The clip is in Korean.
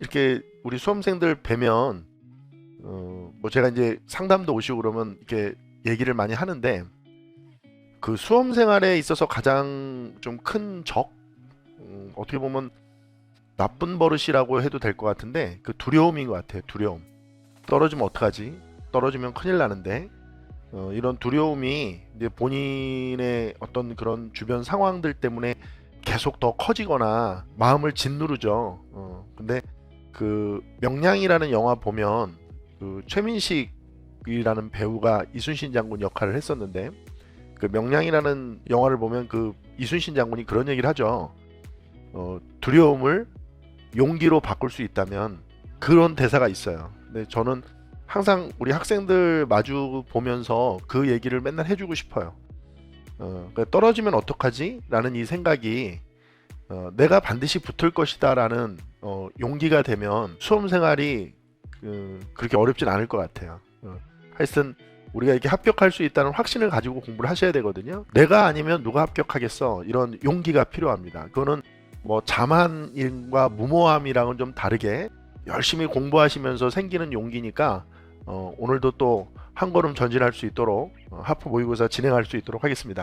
이렇게 우리 수험생들 뵈면 어, 뭐 제가 이제 상담도 오시고 그러면 이렇게 얘기를 많이 하는데 그 수험 생활에 있어서 가장 좀 큰 적, 음, 어떻게 보면 나쁜 버릇이라고 해도 될 것 같은데 그 두려움인 것 같아요. 두려움. 떨어지면 어떡하지? 떨어지면 큰일 나는데 어, 이런 두려움이 이제 본인의 어떤 그런 주변 상황들 때문에 계속 더 커지거나 마음을 짓누르죠. 어, 근데 그 명량이라는 영화 보면 그 최민식이라는 배우가 이순신 장군 역할을 했었는데 그 명량이라는 영화를 보면 그 이순신 장군이 그런 얘기를 하죠. 어, 두려움을 용기로 바꿀 수 있다면 그런 대사가 있어요. 근데 저는 항상 우리 학생들 마주 보면서 그 얘기를 맨날 해주고 싶어요. 어, 그러니까 떨어지면 어떡하지? 라는 이 생각이 어, 내가 반드시 붙을 것이다 라는 어, 용기가 되면 수험 생활이 그, 그렇게 어렵진 않을 것 같아요. 어, 하여튼 우리가 이렇게 합격할 수 있다는 확신을 가지고 공부를 하셔야 되거든요. 내가 아니면 누가 합격하겠어? 이런 용기가 필요합니다. 그거는 뭐 자만과 무모함이랑은 좀 다르게 열심히 공부하시면서 생기는 용기니까 어, 오늘도 또 한 걸음 전진할 수 있도록 어, 하프 모의고사 진행할 수 있도록 하겠습니다.